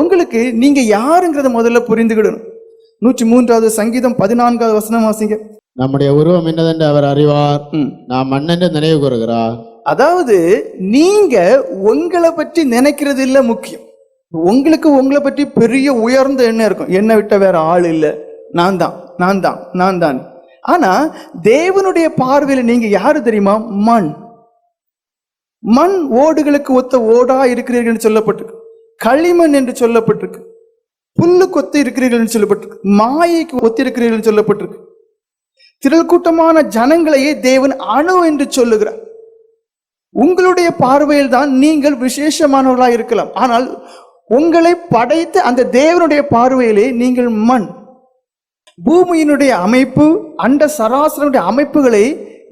உங்களுக்கு நீங்க யாருங்கிறத முதல்ல புரிந்துக்கிடணும் நூற்றி மூன்றாவது சங்கீதம் பதினான்காவது வசனம் வாசிங்க. நம்முடைய உருவம் என்னதென்று அவர் அறிவார். நாம் மண்ணென்று நினைவு கூறுகிறார். அதாவது நீங்க உங்களை பற்றி நினைக்கிறது இல்ல முக்கியம். உங்களுக்கு உங்களை பற்றி பெரிய உயர்ந்த எண்ணம் இருக்கும். என்னை விட்ட வேற ஆள் இல்லை. நான் தான் நான் தான் நான் தான். ஆனா தேவனுடைய பார்வையில நீங்க யாரு தெரியுமா? மண். மண் ஓடுகளுக்கு ஒத்த ஓடா இருக்கிறீர்கள் என்று சொல்லப்பட்டிருக்கு. களிமண் என்று சொல்லப்பட்டிருக்கு. புல்லுக்கு ஒத்து இருக்கிறீர்கள் சொல்லப்பட்டிருக்கு. மாயைக்கு ஒத்து இருக்கிறீர்கள் சொல்லப்பட்டிருக்கு. திரள் கூட்டமான ஜனங்களையே தேவன் அணு என்று சொல்லுகிறார். உங்களுடைய பார்வையில் தான் நீங்கள் விசேஷமானவர்களாக இருக்கலாம். ஆனால் உங்களை படைத்த அந்த தேவனுடைய பார்வையிலே நீங்கள் மண். பூமியினுடைய அமைப்பு அண்ட சராசரனுடைய அமைப்புகளை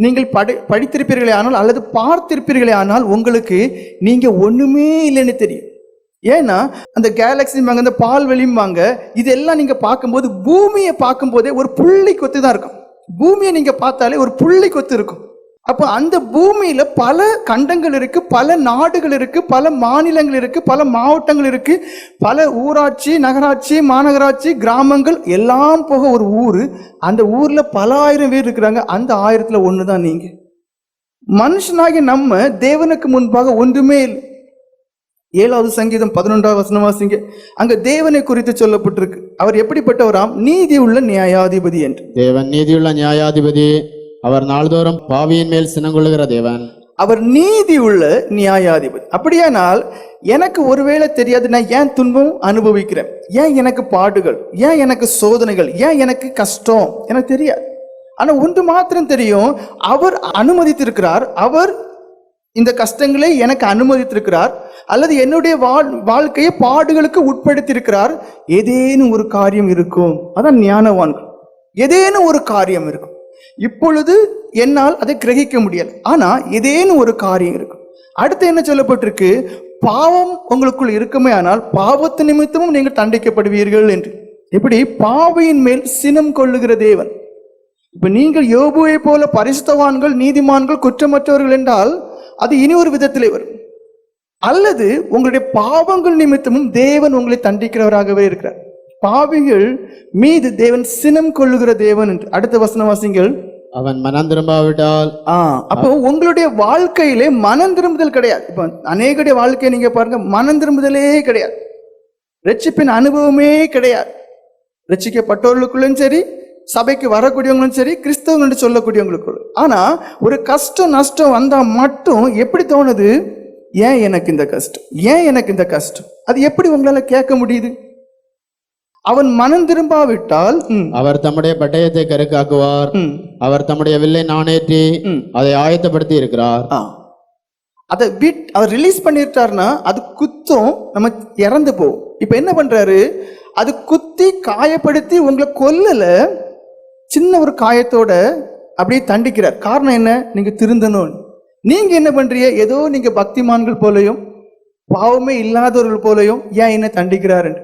நீங்கள் படை படித்திருப்பீர்களே ஆனால் அல்லது பார்த்திருப்பீர்களே ஆனால் உங்களுக்கு நீங்கள் ஒன்றுமே இல்லைன்னு தெரியும். ஏன்னா அந்த கேலக்சிம்பாங்க அந்த பால்வெளிம்பாங்க இதெல்லாம் நீங்க பார்க்கும்போது பூமியை பார்க்கும்போதே ஒரு புள்ளி கொத்து தான் இருக்கும். பூமியை நீங்க பார்த்தாலே ஒரு புள்ளி கொத்து இருக்கும். அப்போ அந்த பூமியில பல கண்டங்கள் இருக்கு பல நாடுகள் இருக்கு பல மாநிலங்கள் இருக்கு பல மாவட்டங்கள் இருக்கு பல ஊராட்சி நகராட்சி மாநகராட்சி கிராமங்கள் எல்லாம் போக ஒரு ஊர். அந்த ஊர்ல பல ஆயிரம் பேர் இருக்கிறாங்க அந்த ஆயிரத்துல ஒன்று தான் நீங்க. மனுஷனாகி நம்ம தேவனுக்கு முன்பாக ஒன்றுமே இல்லை. ஏழாவது சங்கீதம் பதினொன்றாவது வசனம் வாசிங்க. அங்க தேவனை குறித்து சொல்லப்பட்டிருக்கு. அவர் எப்படிப்பட்டவராம்? நீதி உள்ள நியாயாதிபதி என்று. தேவன் நீதியுள்ள நியாயாதிபதி. அவர் நாள்தோறும் பாவியின் மேல் சினங்கொள்ளுகிற தேவன். அவர் நீதி உள்ள நியாயாதிபதி. அப்படியானால் எனக்கு ஒருவேளை தெரியாது நான் ஏன் துன்பம் அனுபவிக்கிறேன்? ஏன் எனக்கு பாடுகள்? ஏன் எனக்கு சோதனைகள்? ஏன் எனக்கு கஷ்டம்? எனக்கு தெரியாது. ஆனா ஒன்று மாத்திரம் தெரியும் அவர் அனுமதித்திருக்கிறார். அவர் இந்த கஷ்டங்களை எனக்கு அனுமதித்திருக்கிறார் அல்லது என்னுடைய வாழ் வாழ்க்கையை பாடுகளுக்கு உட்படுத்தியிருக்கிறார். ஏதேனும் ஒரு காரியம் இருக்கும். அதான் ஞானவான்கள். ஏதேனும் ஒரு காரியம் இருக்கும். இப்பொழுது என்னால் அதை கிரகிக்க முடியாது ஆனால் ஏதேனும் ஒரு காரியம் இருக்கும். அடுத்து என்ன சொல்லப்பட்டிருக்கு? பாவம் உங்களுக்குள் இருக்குமே ஆனால் பாவத்து நிமித்தமும் நீங்கள் தண்டிக்கப்படுவீர்கள் என்று. இப்படி பாவையின் மேல் சினம் கொள்ளுகிற தேவன். இப்போ நீங்கள் யோபுவை போல பரிசுத்தவான்கள் நீதிமான்கள் குற்றமற்றவர்கள் என்றால் அது இனி ஒரு விதத்திலே வரும். அல்லது உங்களுடைய பாவங்கள் நிமித்தமும் தேவன் உங்களை தண்டிக்கிறவராகவே இருக்கிறார். பாவிகள் மீது தேவன் சினம் கொள்ளுகிற தேவன் என்று. அடுத்த வசனவாசிங்கள் அவன் மனம் திரும்பாவிட்டால் ஆ அப்போ உங்களுடைய வாழ்க்கையிலே மனம் திரும்புதல் கிடையாது. இப்போ அநேகடைய வாழ்க்கையை நீங்க பாருங்க மனம் திரும்புதலே கிடையாது. ரட்சிப்பின் அனுபவமே கிடையாது. ரட்சிக்கப்பட்டவர்களுக்குள்ளும் சரி சபைக்கு வரக்கூடியவங்களும் சரி கிறிஸ்தவங்க என்று சொல்லக்கூடியவங்களுக்குள்ள ஆனா ஒரு கஷ்டம் நஷ்டம் வந்தா மட்டும் எப்படி தோணுது? ஏன் எனக்கு இந்த கஷ்டம்? ஏன் எனக்கு இந்த கஷ்டம்? அது எப்படி உங்களால கேட்க முடியுது? அவன் மனம் திரும்பாவிட்டால் அவர் தம்முடைய பட்டயத்தை கருக்காக்குவார். அவர் தம்முடைய வில்லை நாணேற்றி. அதை ஆயத்தப்படுத்தி இருக்கிறார். அதை விட் அவர் ரிலீஸ் பண்ணிட்டாருன்னா அது குத்தும் நம்ம இறந்து போகும் இப்போ என்ன பண்றாரு? அது குத்தி காயப்படுத்தி உங்களை கொல்லல. சின்ன ஒரு காயத்தோட அப்படியே தண்டிக்கிறார். காரணம் என்ன? நீங்கள் திருந்தணும். நீங்கள் என்ன பண்ணுறீங்க ஏதோ நீங்கள் பக்திமான்கள் போலையும் பாவமே இல்லாதவர்கள் போலையும் ஏன் என்ன தண்டிக்கிறாருன்னு?